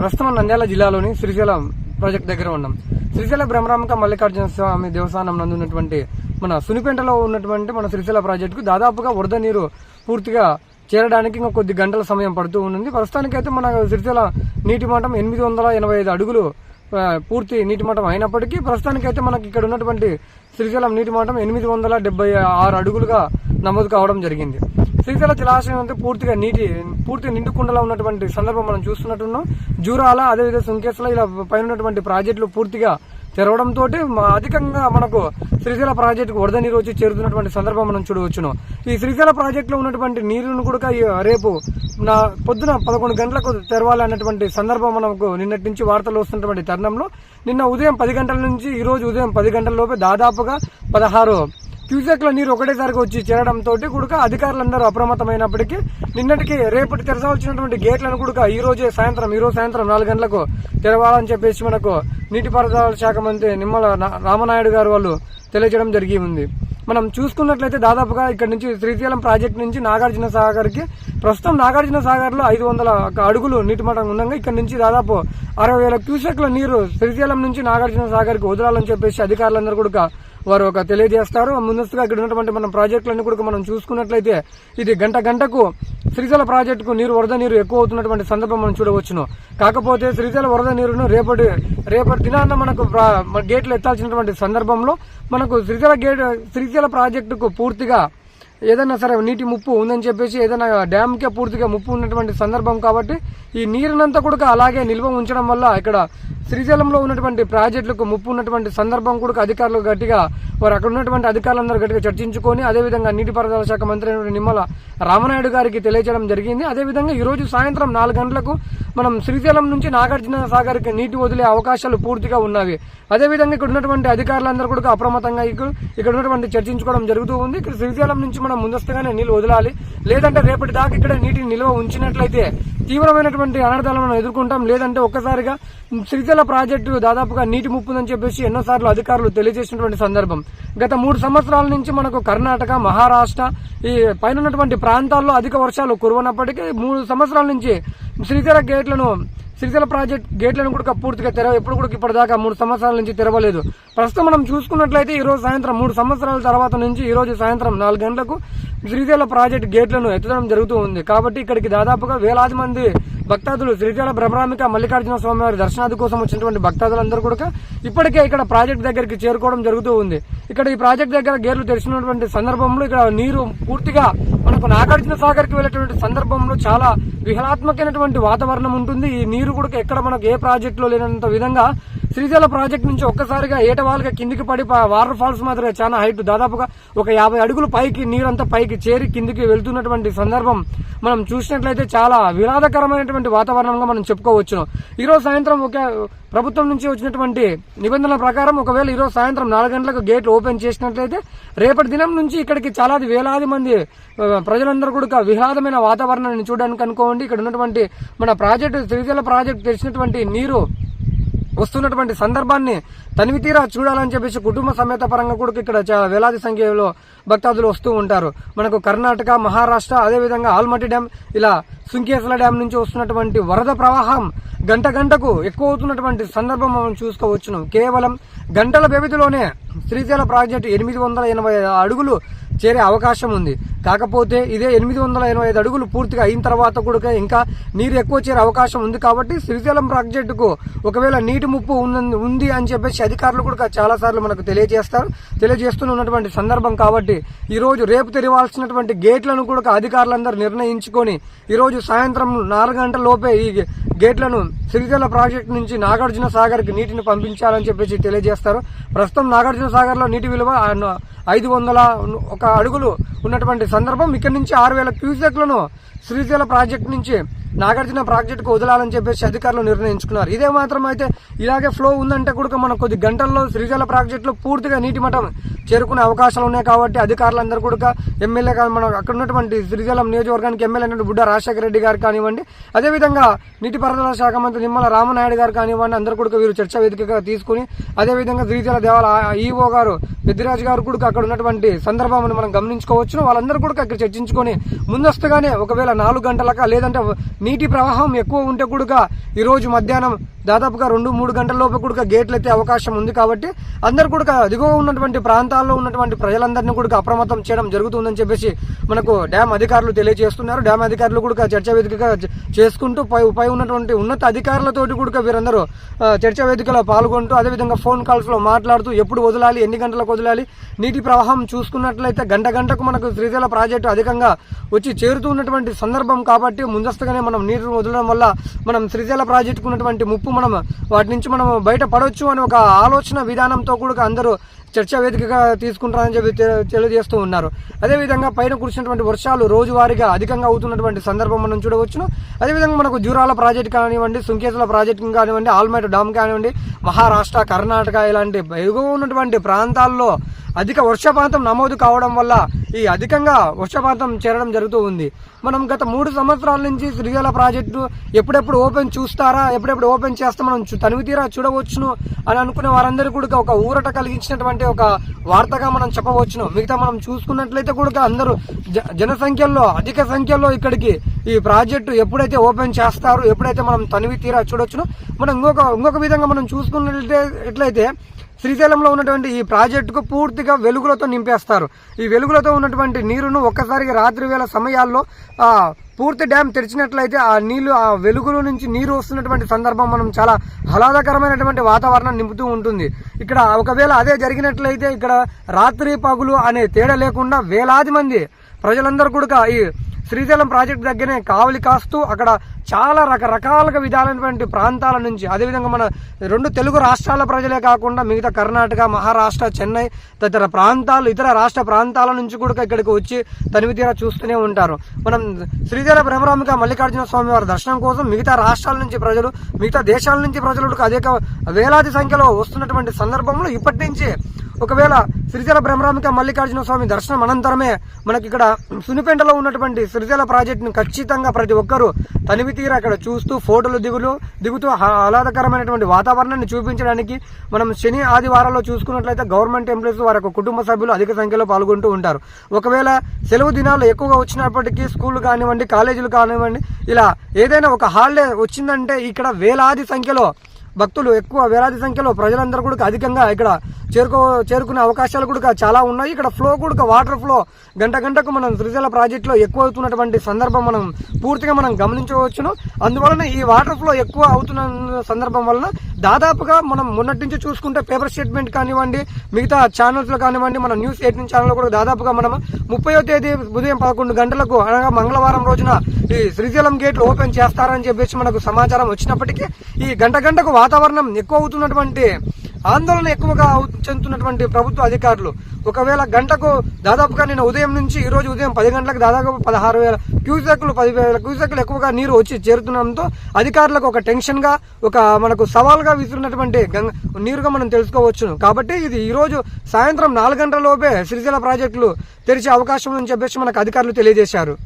ప్రస్తుతం నంద్యాల జిల్లాలోని శ్రీశైలం ప్రాజెక్ట్ దగ్గర ఉన్నాం. శ్రీశైల బ్రహ్మరామక మల్లికార్జున స్వామి దేవస్థానం నందు ఉన్నటువంటి మన సునిపేంటలో ఉన్నటువంటి మన శ్రీశైల ప్రాజెక్టుకు దాదాపుగా వరద నీరు పూర్తిగా చేరడానికి ఇంకా కొద్ది గంటల సమయం పడుతూ ఉంది ప్రస్తుతానికైతే మన శ్రీశైల నీటి మఠం ఎనిమిది వందల ఎనభై ఐదు అడుగులు పూర్తి నీటి మఠం అయినప్పటికీ ప్రస్తుతానికైతే మనకి ఇక్కడ ఉన్నటువంటి శ్రీశైలం నీటి మఠం ఎనిమిది వందల డెబ్బై ఆరు అడుగులుగా నమోదు కావడం జరిగింది. శ్రీశైల జలాశయం అంతా పూర్తిగా నీటి పూర్తి నిండుకుండలా ఉన్నటువంటి సందర్భం మనం చూస్తున్నట్టున్నాం. జూరాల అదేవిధంగా సుంకేశ్వర ఇలా పైన ఉన్నటువంటి ప్రాజెక్టులు పూర్తిగా తెరవడంతో అధికంగా మనకు శ్రీశైల ప్రాజెక్టుకు వరద నీరు వచ్చి చేరుతున్నటువంటి సందర్భం మనం చూడవచ్చును. ఈ శ్రీశైల ప్రాజెక్టులో ఉన్నటువంటి నీరును కూడా రేపు నా పొద్దున పదకొండు గంటలకు తెరవాలన్నటువంటి సందర్భం మనకు నిన్నటి నుంచి వార్తలు వస్తున్నటువంటి తరుణంలో నిన్న ఉదయం పది గంటల నుంచి ఈ రోజు ఉదయం పది గంటల లోపే దాదాపుగా పదహారు క్యూసెక్ల నీరు ఒకటేసారిగా వచ్చి చేరడంతో కూడా అధికారులందరూ అప్రమత్తమైనప్పటికీ నిన్నటికి రేపటి తెరవాల్సినటువంటి గేట్లను కూడా ఈ రోజే సాయంత్రం ఈ రోజు సాయంత్రం నాలుగు గంటలకు తెరవాలని చెప్పేసి మనకు నీటిపారుదల శాఖ మంత్రి నిమ్మల రామనాయుడు గారు వాళ్ళు తెలియజేయడం జరిగి ఉంది. మనం చూసుకున్నట్లయితే దాదాపుగా ఇక్కడ నుంచి శ్రీశైలం ప్రాజెక్ట్ నుంచి నాగార్జున సాగర్కి ప్రస్తుతం నాగార్జున సాగర్లో ఐదు వందల అడుగులు నీటి మట్టం ఉండగా ఇక్కడ నుంచి దాదాపు అరవై వేల క్యూసెక్ల నీరు శ్రీశైలం నుంచి నాగార్జున సాగర్కి వదలాలని చెప్పేసి అధికారులందరూ కూడా వారు ఒక తెలియజేస్తారు. ముందస్తుగా ఇక్కడ ఉన్నటువంటి మన ప్రాజెక్టులన్నీ కూడా మనం చూసుకున్నట్లయితే ఇది గంట గంటకు శ్రీశైల ప్రాజెక్టుకు నీరు వరద నీరు ఎక్కువ అవుతున్నటువంటి సందర్భం మనం చూడవచ్చును. కాకపోతే శ్రీశైల వరద నీరును రేపటి రేపటి దినాన్న మనకు గేట్లు ఎత్తాల్సినటువంటి సందర్భంలో మనకు శ్రీశైల గేట్ శ్రీశైల ప్రాజెక్టుకు పూర్తిగా ఏదైనా సరే నీటి ముప్పు ఉందని చెప్పేసి ఏదైనా డ్యామ్కే పూర్తిగా ముప్పు ఉన్నటువంటి సందర్భం కాబట్టి ఈ నీరునంతా కూడా అలాగే నిల్వ ఉంచడం వల్ల ఇక్కడ శ్రీశైలంలో ఉన్నటువంటి ప్రాజెక్టులకు ముప్పు ఉన్నటువంటి సందర్భం కూడా అధికారులు గట్టిగా వారు అక్కడ ఉన్నటువంటి అధికారులందరూ గట్టిగా చర్చించుకొని అదేవిధంగా నీటిపారుదల శాఖ మంత్రి అయినటువంటి నిమ్మల రామనాయుడు గారికి తెలియజేయడం జరిగింది. అదేవిధంగా ఈ రోజు సాయంత్రం నాలుగు గంటలకు మనం శ్రీశైలం నుంచి నాగార్జున సాగర్కి నీటి వదిలే అవకాశాలు పూర్తిగా ఉన్నవి. అదేవిధంగా ఇక్కడ ఉన్నటువంటి అధికారులందరూ కూడా అప్రమత్తంగా ఇక్కడ ఇక్కడ ఉన్నటువంటి చర్చించుకోవడం జరుగుతూ ఉంది. ఇక్కడ శ్రీశైలం నుంచి మనం ముందస్తుగానే నీళ్ళు వదలాలి. లేదంటే రేపటి దాకా ఇక్కడ నీటిని నిల్వ ఉంచినట్లయితే తీవ్రమైనటువంటి అనర్థాలను మనం ఎదుర్కొంటాం. లేదంటే ఒక్కసారిగా శ్రీశైల ప్రాజెక్టు దాదాపుగా నీటి ముప్పుందని చెప్పేసి ఎన్నోసార్లు అధికారులు తెలియజేసినటువంటి సందర్భం. గత మూడు సంవత్సరాల నుంచి మనకు కర్ణాటక మహారాష్ట్ర ఈ పైన ఉన్నటువంటి ప్రాంతాల్లో అధిక వర్షాలు కురవనప్పటికీ మూడు సంవత్సరాల నుంచి శ్రీశైల గేట్లను శ్రీశైల ప్రాజెక్ట్ గేట్లను కూడా పూర్తిగా తెరవ ఎప్పుడు కూడా ఇప్పటిదాకా మూడు సంవత్సరాల నుంచి తెరవలేదు. ప్రస్తుతం మనం చూసుకున్నట్లయితే ఈ రోజు సాయంత్రం మూడు సంవత్సరాల తర్వాత నుంచి ఈ రోజు సాయంత్రం నాలుగు గంటలకు శ్రీశైల ప్రాజెక్ట్ గేట్లను ఎత్తడం జరుగుతూ ఉంది. కాబట్టి ఇక్కడికి దాదాపుగా వేలాది మంది భక్తాదులు శ్రీకాళ భ్రమరామిక మల్లికార్జున స్వామి వారి దర్శనాది కోసం వచ్చినటువంటి భక్తాదులందరూ కూడా ఇప్పటికే ఇక్కడ ప్రాజెక్ట్ దగ్గరికి చేరుకోవడం జరుగుతూ ఉంది. ఇక్కడ ఈ ప్రాజెక్ట్ దగ్గర గేర్లు తెరిచినటువంటి సందర్భంలో ఇక్కడ నీరు పూర్తిగా మనకు నాగార్జున సాగర్కి వెళ్ళేటువంటి సందర్భంలో చాలా విహలాత్మకమైనటువంటి వాతావరణం ఉంటుంది. ఈ నీరు కూడా ఎక్కడ మనకు ఏ ప్రాజెక్టులో లేనంత విధంగా శ్రీశైల ప్రాజెక్ట్ నుంచి ఒక్కసారిగా ఏటవాలుగా కిందికి పడి వాటర్ ఫాల్స్ మాత్రమే చాలా హైట్ దాదాపుగా ఒక యాభై అడుగులు పైకి నీరంతా పైకి చేరి కిందికి వెళ్తున్నటువంటి సందర్భం మనం చూసినట్లయితే చాలా వినాదకరమైనటువంటి వాతావరణంగా మనం చెప్పుకోవచ్చును. ఈరోజు సాయంత్రం ఒక ప్రభుత్వం నుంచి వచ్చినటువంటి నిబంధనల ప్రకారం ఒకవేళ ఈరోజు సాయంత్రం నాలుగు గంటలకు గేట్లు ఓపెన్ చేసినట్లయితే రేపటి దినం నుంచి ఇక్కడికి చాలా వేలాది మంది ప్రజలందరూ కూడా విహ్లాదమైన వాతావరణాన్ని చూడడానికి అనుకోండి. ఇక్కడ ఉన్నటువంటి మన ప్రాజెక్టు శ్రీశైల ప్రాజెక్టు తెరిచినటువంటి నీరు వస్తున్నటువంటి సందర్భాన్ని తనివి తీరా చూడాలని చెప్పేసి కుటుంబ సమేత పరంగా కూడా ఇక్కడ చాలా వేలాది సంఖ్యలో భక్తాదులు వస్తూ ఉంటారు. మనకు కర్ణాటక మహారాష్ట్ర అదేవిధంగా ఆల్మట్టి డ్యామ్ ఇలా సుంకేసల డ్యామ్ నుంచి వస్తున్నటువంటి వరద ప్రవాహం గంట గంటకు ఎక్కువ అవుతున్నటువంటి సందర్భం మనం చూసుకోవచ్చును. కేవలం గంటల వ్యవధిలోనే శ్రీశైల ప్రాజెక్టు ఎనిమిది వందల ఎనభై అడుగులు చేరే అవకాశం ఉంది. కాకపోతే ఇదే ఎనిమిది వందల ఎనభై ఐదు అడుగులు పూర్తిగా అయిన తర్వాత కూడా ఇంకా నీరు ఎక్కువ చేరే అవకాశం ఉంది కాబట్టి శ్రీశైలం ప్రాజెక్టుకు ఒకవేళ నీటి ముప్పు ఉంది అని చెప్పేసి అధికారులు కూడా చాలా సార్లు మనకు తెలియజేస్తారు. తెలియజేస్తున్నటువంటి సందర్భం కాబట్టి ఈరోజు రేపు తెరవాల్సినటువంటి గేట్లను కూడా అధికారులందరూ నిర్ణయించుకొని ఈరోజు సాయంత్రం నాలుగు గంటల లోపే ఈ గేట్లను శ్రీశైల ప్రాజెక్టు నుంచి నాగార్జున సాగర్కి నీటిని పంపించాలని చెప్పేసి తెలియజేస్తారు. ప్రస్తుతం నాగార్జున సాగర్లో నీటి విలువ ఐదు వందల ఒక అడుగులు ఉన్నటువంటి సందర్భం. ఇక్కడి నుంచి ఆరు వేల క్యూసెక్లను శ్రీశైల ప్రాజెక్టు నుంచి నాగార్జున ప్రాజెక్టుకు వదలాలని చెప్పేసి అధికారులు నిర్ణయించుకున్నారు. ఇదే మాత్రం అయితే ఇలాగే ఫ్లో ఉందంటే కూడా మనం కొద్ది గంటల్లో శ్రీశైల ప్రాజెక్టులో పూర్తిగా నీటి మఠం చేరుకునే అవకాశాలు ఉన్నాయి కాబట్టి అధికారులందరూ కూడా ఎమ్మెల్యే కానీ మనం అక్కడ ఉన్నటువంటి శ్రీశైలం నియోజకవర్గానికి ఎమ్మెల్యే అయినటువంటి బుడ్డ రాజశేఖర రెడ్డి గారు కానివ్వండి అదేవిధంగా నీటిపారుదల శాఖ మంత్రి నిమ్మల రామనాయుడు గారు కానివ్వండి అందరూ కూడా వీరు చర్చా వేదికగా తీసుకుని అదేవిధంగా శ్రీశైల దేవాల ఈఓ గారు పెద్దిరాజు గారు కూడా అక్కడ ఉన్నటువంటి సందర్భాన్ని మనం గమనించుకోవచ్చు వాళ్ళందరూ కూడా అక్కడ చర్చించుకొని ముందస్తుగానే ఒకవేళ నాలుగు గంటలక లేదంటే నీటి ప్రవాహం ఎక్కువ ఉంటే కూడా ఈ రోజు మధ్యాహ్నం దాదాపుగా రెండు మూడు గంటల లోపు కూడా గేట్లు ఎత్తే అవకాశం ఉంది కాబట్టి అందరు కూడా దిగువ ఉన్నటువంటి ప్రాంతాల్లో ఉన్నటువంటి ప్రజలందరినీ కూడా అప్రమత్తం చేయడం జరుగుతుందని చెప్పేసి మనకు డ్యామ్ అధికారులు తెలియజేస్తున్నారు. డ్యామ్ అధికారులు కూడా చర్చా వేదికగా చేసుకుంటూ పై పై ఉన్నటువంటి ఉన్నత అధికారులతోటి కూడా వీరందరూ చర్చా వేదికలో పాల్గొంటూ అదేవిధంగా ఫోన్ కాల్స్లో మాట్లాడుతూ ఎప్పుడు వదలాలి ఎన్ని గంటలకు వదలాలి నీటి ప్రవాహం చూసుకున్నట్లయితే గంట గంటకు మనకు శ్రీశైల ప్రాజెక్టు అధికంగా వచ్చి చేరుతూ ఉన్నటువంటి సందర్భం కాబట్టి ముందస్తుగానే మనం నీరు వదలడం వల్ల మనం శ్రీశైల ప్రాజెక్టుకు ఉన్నటువంటి ముప్పు మనం వాటి నుంచి మనం బయట పడవచ్చు అని ఒక ఆలోచన విధానంతో కూడా అందరూ చర్చా వేదికగా తీసుకుంటారని చెప్పి తెలియజేస్తూ ఉన్నారు. అదేవిధంగా పైన కురిసినటువంటి వర్షాలు రోజువారీగా అధికంగా అవుతున్నటువంటి సందర్భం మనం చూడవచ్చును. అదేవిధంగా మనకు జూరాల ప్రాజెక్ట్ కానివ్వండి సుంకేశ్వర ప్రాజెక్టు కానివ్వండి ఆల్మైట్ డామ్ కానివ్వండి మహారాష్ట్ర కర్ణాటక ఇలాంటి ఎగువ ఉన్నటువంటి ప్రాంతాల్లో అధిక వర్షపాతం నమోదు కావడం వల్ల ఈ అధికంగా వర్షపాతం చేరడం జరుగుతూ ఉంది. మనం గత మూడు సంవత్సరాల నుంచి శ్రీశైల ప్రాజెక్టు ఎప్పుడెప్పుడు ఓపెన్ చూస్తారా ఎప్పుడెప్పుడు ఓపెన్ చేస్తే మనం చూ- తనివి తీరా చూడవచ్చును అని అనుకునే వారందరూ కూడా ఒక ఊరట కలిగించినటువంటి ఒక వార్తగా మనం చెప్పవచ్చును. మిగతా మనం చూసుకున్నట్లయితే కూడా అందరూ జ- జనసంఖ్యలో అధిక సంఖ్యలో ఇక్కడికి ఈ ప్రాజెక్టు ఎప్పుడైతే ఓపెన్ చేస్తారో ఎప్పుడైతే మనం తనివి తీరా చూడొచ్చును మనం ఇంకొక ఇంకొక విధంగా మనం చూసుకున్నట్లయితే ఎట్లయితే శ్రీశైలంలో ఉన్నటువంటి ఈ ప్రాజెక్టుకు పూర్తిగా వెలుగులతో నింపేస్తారు. ఈ వెలుగులతో ఉన్నటువంటి నీరును ఒక్కసారిగా రాత్రి వేళ సమయాల్లో పూర్తి డ్యామ్ తెరిచినట్లయితే ఆ నీళ్ళు ఆ వెలుగుల నుంచి నీరు వస్తున్నటువంటి సందర్భం మనం చాలా ఆహ్లాదకరమైనటువంటి వాతావరణం నింపుతూ ఉంటుంది. ఇక్కడ ఒకవేళ అదే జరిగినట్లయితే ఇక్కడ రాత్రి పగులు అనే తేడా లేకుండా వేలాది మంది ప్రజలందరూ కూడా ఈ శ్రీశైలం ప్రాజెక్ట్ దగ్గరనే కావలి కాస్తూ అక్కడ చాలా రకరకాలుగా విధాలైనటువంటి ప్రాంతాల నుంచి అదేవిధంగా మన రెండు తెలుగు రాష్ట్రాల ప్రజలే కాకుండా మిగతా కర్ణాటక మహారాష్ట్ర చెన్నై తదితర ప్రాంతాలు ఇతర రాష్ట్ర ప్రాంతాల నుంచి కూడా ఇక్కడికి వచ్చి తనివి తీరా చూస్తూనే ఉంటారు. మనం శ్రీశైల భ్రమరామిక మల్లికార్జున స్వామి వారి దర్శనం కోసం మిగతా రాష్ట్రాల నుంచి ప్రజలు మిగతా దేశాల నుంచి ప్రజలు అదే వేలాది సంఖ్యలో వస్తున్నటువంటి సందర్భంలో ఇప్పటి నుంచి ఒకవేళ సిరిజల బ్రహ్మరామిక మల్లికార్జున స్వామి దర్శనం అనంతరమే మనకి ఇక్కడ సునిపెంటలో ఉన్నటువంటి సిరిజల ప్రాజెక్టును ఖచ్చితంగా ప్రతి ఒక్కరూ తనివి తీర అక్కడ చూస్తూ ఫోటోలు దిగులు దిగుతూ ఆహ్లాదకరమైనటువంటి వాతావరణాన్ని చూపించడానికి మనం శని ఆదివారాల్లో చూసుకున్నట్లయితే గవర్నమెంట్ ఎంప్లాయీస్ వారి కుటుంబ సభ్యులు అధిక సంఖ్యలో పాల్గొంటూ ఉంటారు. ఒకవేళ సెలవు దినాలు ఎక్కువగా వచ్చినప్పటికీ స్కూల్ కానివ్వండి కాలేజీలు కానివ్వండి ఇలా ఏదైనా ఒక హాలిడే వచ్చిందంటే ఇక్కడ వేలాది సంఖ్యలో భక్తులు ఎక్కువ వేలాది సంఖ్యలో ప్రజలందరూ కూడా అధికంగా ఇక్కడ చేరుకో చేరుకునే అవకాశాలు కూడా చాలా ఉన్నాయి. ఇక్కడ ఫ్లో కూడా వాటర్ ఫ్లో గంట గంటకు మనం శ్రీశైల ప్రాజెక్టులో ఎక్కువ అవుతున్నటువంటి సందర్భం మనం పూర్తిగా మనం గమనించవచ్చును. అందువలన ఈ వాటర్ ఫ్లో ఎక్కువ అవుతున్న సందర్భం వలన దాదాపుగా మనం మొన్నటి నుంచి చూసుకుంటే పేపర్ స్టేట్మెంట్ కానివ్వండి మిగతా ఛానల్స్లో కానివ్వండి మన న్యూస్ ఎయిటీన్ ఛానల్ కూడా దాదాపుగా మనం ముప్పయో తేదీ ఉదయం పదకొండు గంటలకు అనగా మంగళవారం రోజున ఈ శ్రీశైలం గేట్లు ఓపెన్ చేస్తారని చెప్పేసి మనకు సమాచారం వచ్చినప్పటికీ ఈ గంట గంటకు వాతావరణం ఎక్కువ అవుతున్నటువంటి ఆందోళన ఎక్కువగా చెందుతున్నటువంటి ప్రభుత్వ అధికారులు. ఒకవేళ గంటకు దాదాపుగా నేను ఉదయం నుంచి ఈ రోజు ఉదయం పది గంటలకు దాదాపు పదహారు వేల క్యూసెక్లు పదివేల క్యూసెక్లు ఎక్కువగా నీరు వచ్చి చేరుతుండడంతో అధికారులకు ఒక టెన్షన్గా ఒక మనకు సవాల్గా విసురున్నటువంటి గంగ నీరుగా మనం తెలుసుకోవచ్చును. కాబట్టి ఇది ఈ రోజు సాయంత్రం నాలుగు గంటల లోపే శ్రీశైల ప్రాజెక్టులు తెరిచే అవకాశం అని చెప్పేసి మనకు అధికారులు తెలియజేశారు.